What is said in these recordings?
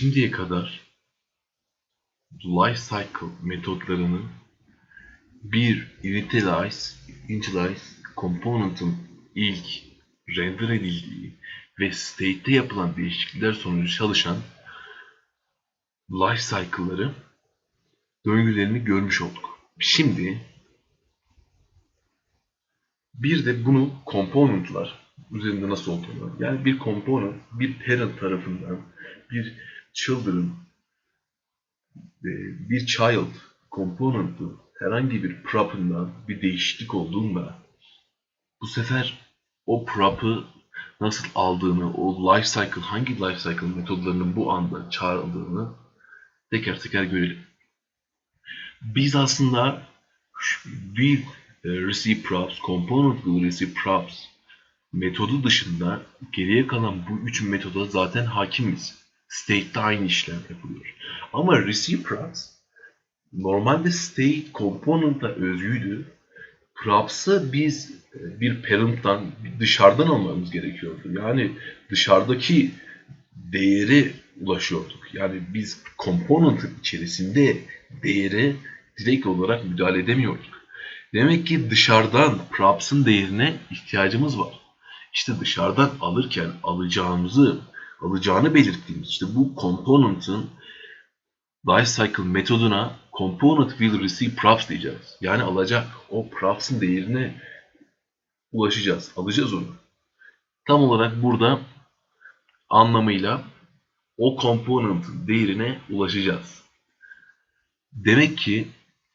şimdiye kadar life cycle metotlarının bir initialize, initialize component'ın ilk render edildiği ve state'te yapılan değişiklikler sonucu çalışan life cycle'ları döngülerini görmüş olduk. Şimdi bir de bunu component'lar üzerinde nasıl olduğunu yani bir component bir parent tarafından bir children e, bir child component'ı herhangi bir prop'ından bir değişiklik olduğunda bu sefer o prop'ı nasıl aldığını, o life cycle, hangi life cycle metodlarının bu anda çağrıldığını teker teker görelim. Biz aslında bir e, receive props, component will receive props metodu dışında geriye kalan bu üç metoda zaten hakimiz. State'de aynı işlem yapılıyor. Ama receive props normalde state component'a özgüydü. Props'ı biz e, bir parent'tan, dışarıdan almamız gerekiyordu. Yani dışarıdaki değeri ulaşıyorduk. Yani biz component'ın içerisinde değere direkt olarak müdahale edemiyorduk. Demek ki dışarıdan props'ın değerine ihtiyacımız var. İşte dışarıdan alırken alacağımızı, alacağını belirttiğimiz işte bu component'ın life cycle metoduna component will receive props diyeceğiz. Yani alacak o props'ın değerine ulaşacağız. Alacağız onu. Tam olarak burada anlamıyla o component'ın değerine ulaşacağız. Demek ki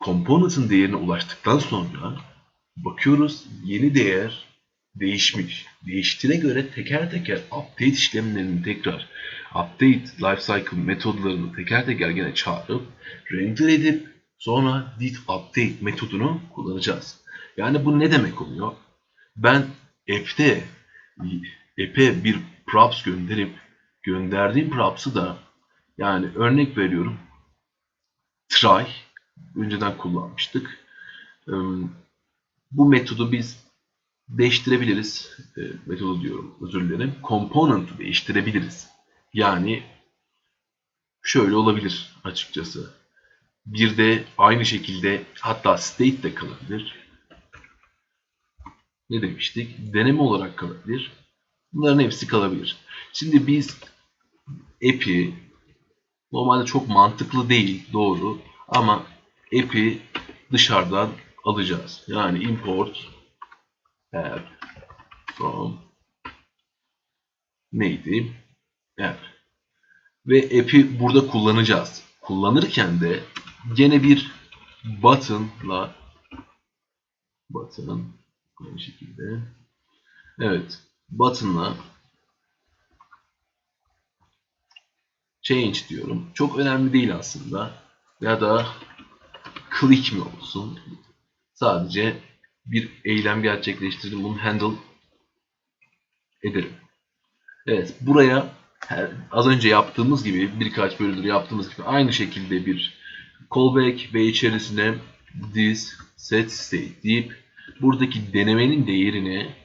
component'ın değerine ulaştıktan sonra bakıyoruz yeni değer değişmiş. Değiştiğine göre teker teker update işlemlerini tekrar update lifecycle metodlarını teker teker gene çağırıp render edip sonra did update metodunu kullanacağız. Yani bu ne demek oluyor? Ben app'te app'e bir props gönderip gönderdiğim props'ı da yani örnek veriyorum try önceden kullanmıştık. Bu metodu biz değiştirebiliriz. E, metodu diyorum özür dilerim. Component'ı değiştirebiliriz. Yani şöyle olabilir açıkçası. Bir de aynı şekilde hatta state de kalabilir. Ne demiştik? Deneme olarak kalabilir. Bunların hepsi kalabilir. Şimdi biz app'i normalde çok mantıklı değil doğru ama app'i dışarıdan alacağız. Yani import app from neydi? App. Ve app'i burada kullanacağız. Kullanırken de gene bir button'la button aynı şekilde evet button'la change diyorum. Çok önemli değil aslında. Ya da click mi olsun? Sadece bir eylem gerçekleştirdim. Bunu handle ederim. Evet buraya her, az önce yaptığımız gibi birkaç bölümdür yaptığımız gibi aynı şekilde bir callback ve içerisine this set state deyip buradaki denemenin değerini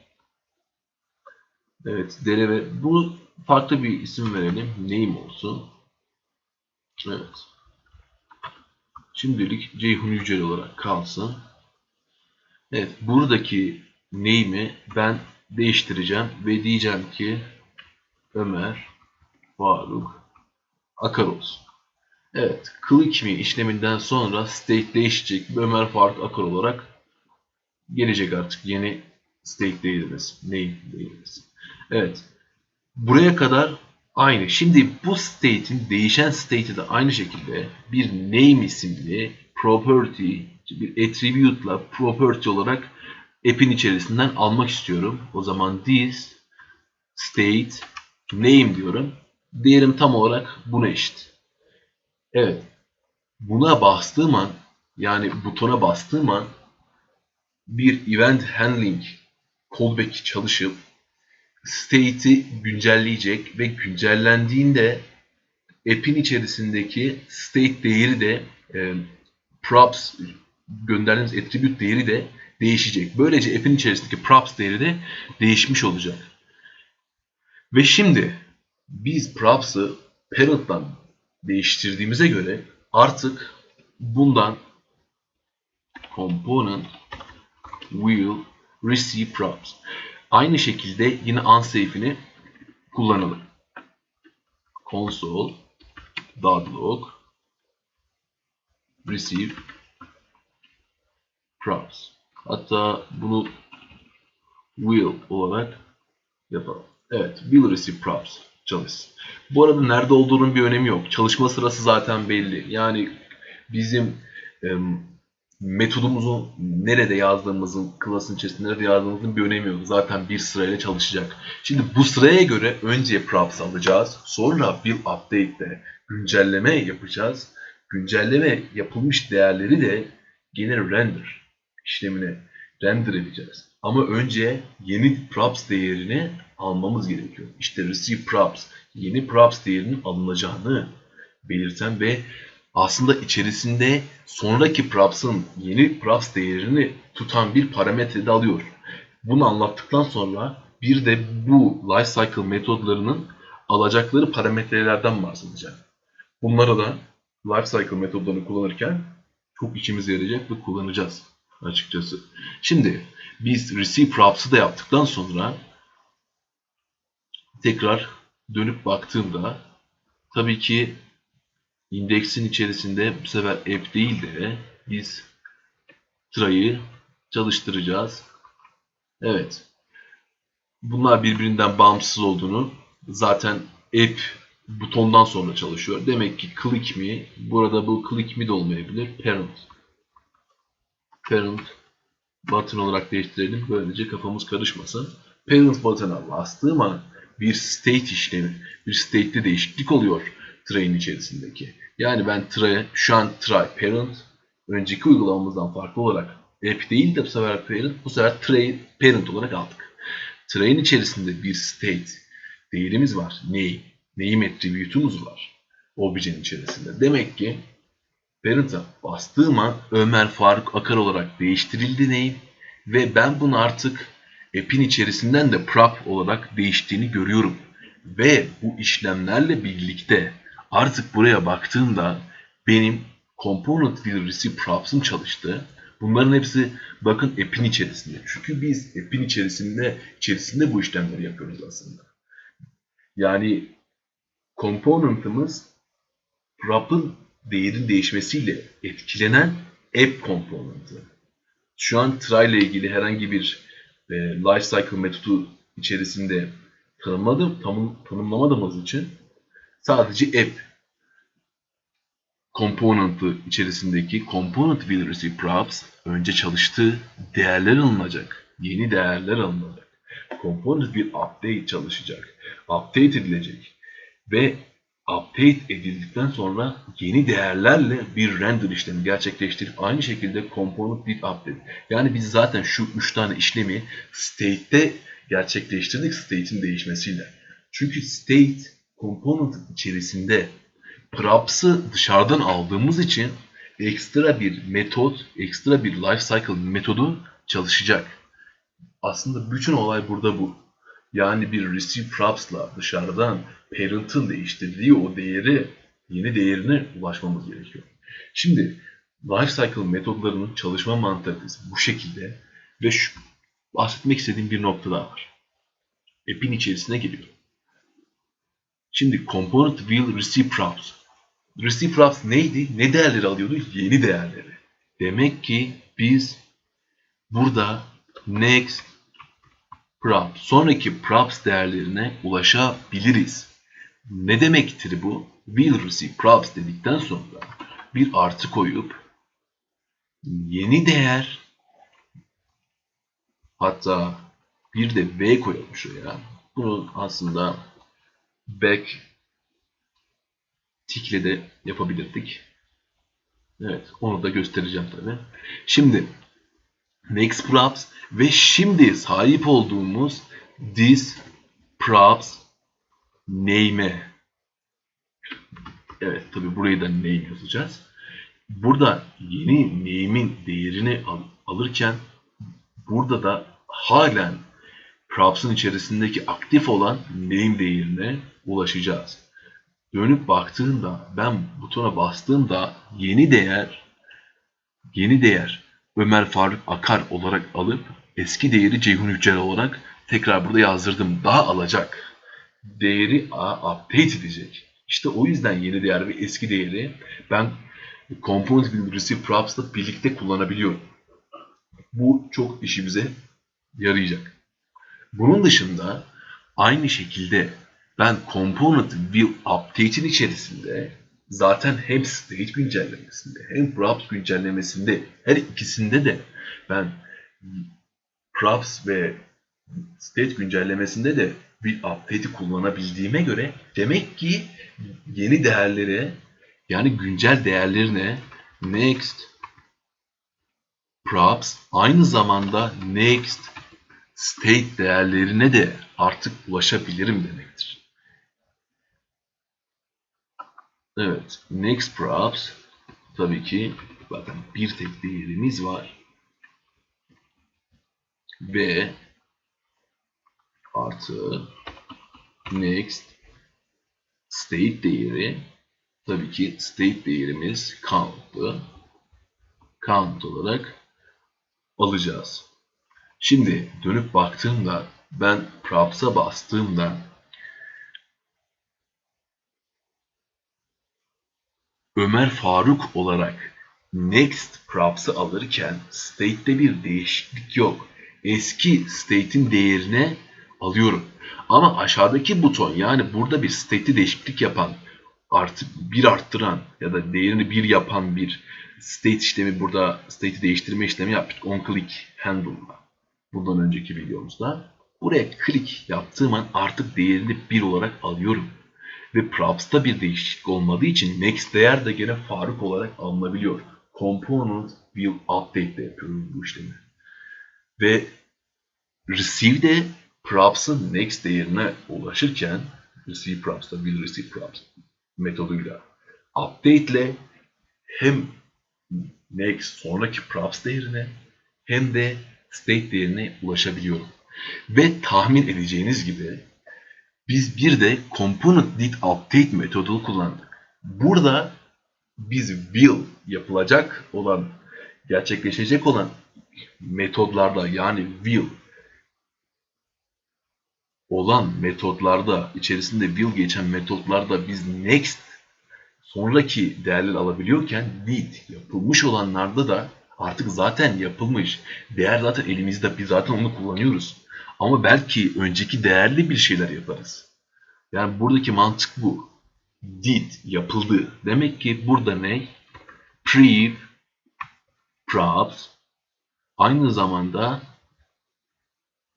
evet deneme bu farklı bir isim verelim. Name olsun. Evet. Şimdilik Ceyhun Yücel olarak kalsın. Evet buradaki name'i ben değiştireceğim ve diyeceğim ki Ömer Faruk Akar olsun. Evet click me işleminden sonra state değişecek Ömer Faruk Akar olarak gelecek artık yeni state değerimiz. Name değerimiz. Evet. Buraya kadar aynı. Şimdi bu state'in değişen state'i de aynı şekilde bir name isimli property bir attribute'la property olarak app'in içerisinden almak istiyorum. O zaman this state name diyorum. Değerim tam olarak buna eşit. Evet. Buna bastığım an yani butona bastığım an bir event handling callback çalışıp state'i güncelleyecek ve güncellendiğinde app'in içerisindeki state değeri de e, props gönderdiğimiz attribute değeri de değişecek. Böylece app'in içerisindeki props değeri de değişmiş olacak. Ve şimdi biz props'ı parent'tan değiştirdiğimize göre artık bundan component will receive props. Aynı şekilde yine unsafe'ini kullanalım. Console log receive props. Hatta bunu will olarak yapalım. Evet, will receive props çalışsın. Bu arada nerede olduğunun bir önemi yok. Çalışma sırası zaten belli. Yani bizim e, metodumuzu nerede yazdığımızın, klasın içerisinde nerede yazdığımızın bir önemi yok. Zaten bir sırayla çalışacak. Şimdi bu sıraya göre önce props alacağız. Sonra will update'de güncelleme yapacağız. Güncelleme yapılmış değerleri de gene render işlemine render edeceğiz. Ama önce yeni props değerini almamız gerekiyor. İşte receive props yeni props değerinin alınacağını belirten ve aslında içerisinde sonraki props'ın yeni props değerini tutan bir parametre de alıyor. Bunu anlattıktan sonra bir de bu lifecycle metodlarının alacakları parametrelerden bahsedeceğim. Bunlara da lifecycle metodlarını kullanırken çok içimize yarayacak ve kullanacağız açıkçası. Şimdi biz receive props'ı da yaptıktan sonra tekrar dönüp baktığımda tabii ki indeksin içerisinde bu sefer app değil de biz try'ı çalıştıracağız. Evet. Bunlar birbirinden bağımsız olduğunu zaten app butondan sonra çalışıyor. Demek ki click me, burada bu click me de olmayabilir. Parent. Parent button olarak değiştirelim. Böylece kafamız karışmasın. Parent button'a bastığım an bir state işlemi, bir state'de değişiklik oluyor try'in içerisindeki. Yani ben try, şu an try parent, önceki uygulamamızdan farklı olarak app değil de bu sefer parent, bu sefer try parent olarak aldık. Try'in içerisinde bir state değerimiz var. Name, name attribute'umuz var. Obje'nin içerisinde. Demek ki parent'a bastığım an Ömer Faruk Akar olarak değiştirildi name ve ben bunu artık app'in içerisinden de prop olarak değiştiğini görüyorum. Ve bu işlemlerle birlikte artık buraya baktığımda benim component receive props'ım çalıştı. Bunların hepsi bakın app'in içerisinde. Çünkü biz app'in içerisinde içerisinde bu işlemleri yapıyoruz aslında. Yani component'ımız prop'ın değerin değişmesiyle etkilenen app component'ı. Şu an try ile ilgili herhangi bir e, life cycle metodu içerisinde tanımladım, tanım, tanımlamadığımız için sadece app component'ı içerisindeki component will props önce çalıştığı değerler alınacak. Yeni değerler alınacak. Component will update çalışacak. Update edilecek. Ve update edildikten sonra yeni değerlerle bir render işlemi gerçekleştirip aynı şekilde component with update. Yani biz zaten şu üç tane işlemi state'te gerçekleştirdik state'in değişmesiyle. Çünkü state component içerisinde props'ı dışarıdan aldığımız için ekstra bir metot, ekstra bir lifecycle metodu çalışacak. Aslında bütün olay burada bu. Yani bir receive props'la dışarıdan parent'ın değiştirdiği o değeri, yeni değerine ulaşmamız gerekiyor. Şimdi lifecycle metodlarının çalışma mantalitesi bu şekilde ve şu, bahsetmek istediğim bir nokta daha var. App'in içerisine giriyor. Şimdi component will receive props. Receive props neydi? Ne değerleri alıyordu? Yeni değerleri. Demek ki biz burada next prop, sonraki props değerlerine ulaşabiliriz. Ne demektir bu? Will receive props dedikten sonra bir artı koyup yeni değer hatta bir de V koyalım şuraya. Bunu aslında back tikle de yapabilirdik. Evet, onu da göstereceğim tabi. Şimdi next props ve şimdi sahip olduğumuz this props name'e Evet tabi burayı da name yazacağız. Burada yeni name'in değerini al alırken burada da halen props'ın içerisindeki aktif olan name değerine ulaşacağız. dönüp baktığında ben butona bastığımda yeni değer yeni değer Ömer Faruk Akar olarak alıp eski değeri Ceyhun Yücel olarak tekrar burada yazdırdım. Daha alacak. Değeri A update edecek. İşte o yüzden yeni değer ve eski değeri ben component receive props'la birlikte kullanabiliyorum. Bu çok işimize yarayacak. Bunun dışında aynı şekilde ben component will update'in içerisinde zaten hem state güncellemesinde hem props güncellemesinde her ikisinde de ben props ve state güncellemesinde de bir update'i kullanabildiğime göre demek ki yeni değerlere yani güncel değerlerine next props aynı zamanda next state değerlerine de artık ulaşabilirim demektir. Evet, next props tabii ki bakın bir tek değerimiz var. Ve artı next state değeri tabii ki state değerimiz count'tu. Count olarak alacağız. Şimdi dönüp baktığımda ben props'a bastığımda Ömer Faruk olarak next props'ı alırken state'te bir değişiklik yok. Eski state'in değerine alıyorum. Ama aşağıdaki buton yani burada bir state'te değişiklik yapan artık bir arttıran ya da değerini bir yapan bir state işlemi burada state'i değiştirme işlemi yaptık. On click handle'la. Bundan önceki videomuzda. Buraya click yaptığım an artık değerini bir olarak alıyorum. Ve props'ta bir değişiklik olmadığı için next değer de gene Faruk olarak alınabiliyor. Component will update ile yapıyorum bu işlemi. Ve receive de props'ın next değerine ulaşırken receive props'ta will receive props metoduyla update ile hem next sonraki props değerine hem de state değerine ulaşabiliyorum. Ve tahmin edeceğiniz gibi biz bir de component did update metodunu kullandık. Burada biz will yapılacak olan, gerçekleşecek olan metodlarda yani will olan metodlarda, içerisinde will geçen metodlarda biz next sonraki değerler alabiliyorken did yapılmış olanlarda da artık zaten yapılmış. Değer zaten elimizde biz zaten onu kullanıyoruz. Ama belki önceki değerli bir şeyler yaparız. Yani buradaki mantık bu. Did yapıldı. Demek ki burada ne? Pre, props aynı zamanda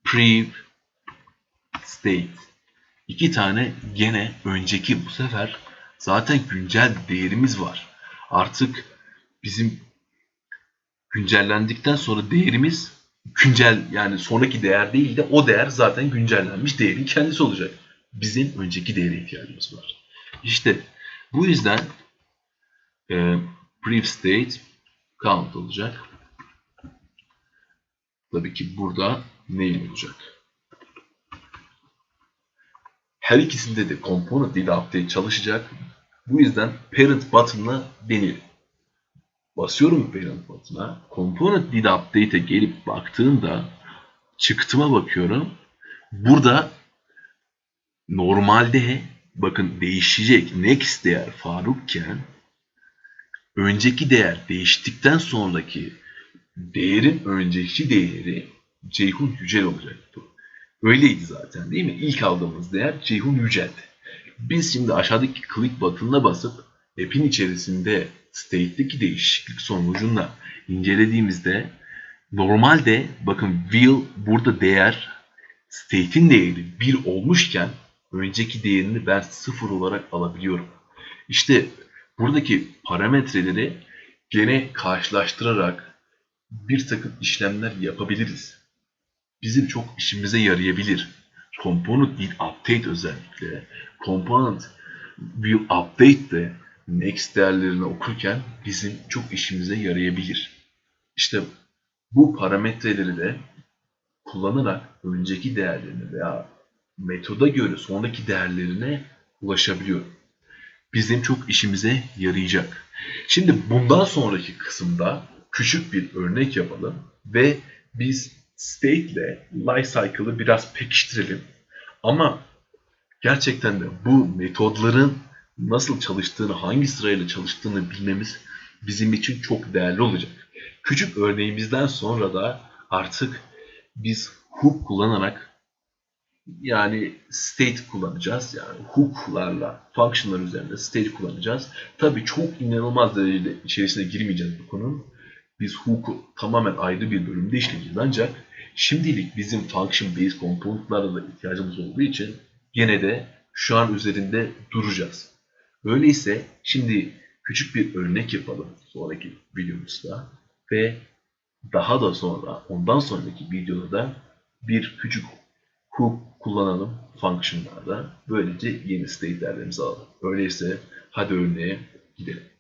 pre, state. İki tane gene önceki bu sefer zaten güncel değerimiz var. Artık bizim güncellendikten sonra değerimiz güncel yani sonraki değer değil de o değer zaten güncellenmiş değerin kendisi olacak. Bizim önceki değere ihtiyacımız var. İşte bu yüzden e, brief state count olacak. Tabii ki burada name olacak. Her ikisinde de component dili update çalışacak. Bu yüzden parent button'la deneyelim. Basıyorum parent button'a. Component did update'e gelip baktığımda çıktıma bakıyorum. Burada normalde bakın değişecek next değer Faruk'ken önceki değer değiştikten sonraki değerin önceki değeri Ceyhun Yücel olacaktı. Öyleydi zaten değil mi? İlk aldığımız değer Ceyhun Yücel'di. Biz şimdi aşağıdaki click butonuna basıp app'in içerisinde state'deki değişiklik sonucunda incelediğimizde normalde bakın will burada değer state'in değeri 1 olmuşken önceki değerini ben 0 olarak alabiliyorum. İşte buradaki parametreleri gene karşılaştırarak bir takım işlemler yapabiliriz. Bizim çok işimize yarayabilir. Component will update özellikle. Component will update de next değerlerini okurken bizim çok işimize yarayabilir. İşte bu parametreleri de kullanarak önceki değerlerini veya metoda göre sonraki değerlerine ulaşabiliyorum. bizim çok işimize yarayacak. Şimdi bundan sonraki kısımda küçük bir örnek yapalım ve biz state ile life cycle'ı biraz pekiştirelim. Ama gerçekten de bu metodların nasıl çalıştığını, hangi sırayla çalıştığını bilmemiz bizim için çok değerli olacak. Küçük örneğimizden sonra da artık biz hook kullanarak yani state kullanacağız. Yani hook'larla, function'lar üzerinde state kullanacağız. Tabii çok inanılmaz derecede içerisine girmeyeceğiz bu konunun. Biz hook'u tamamen ayrı bir bölümde işleyeceğiz. Ancak şimdilik bizim function based component'lara da ihtiyacımız olduğu için gene de şu an üzerinde duracağız. Öyleyse şimdi küçük bir örnek yapalım sonraki videomuzda ve daha da sonra ondan sonraki videoda da bir küçük hook kullanalım function'larda. Böylece yeni state'lerimizi alalım. Öyleyse hadi örneğe gidelim.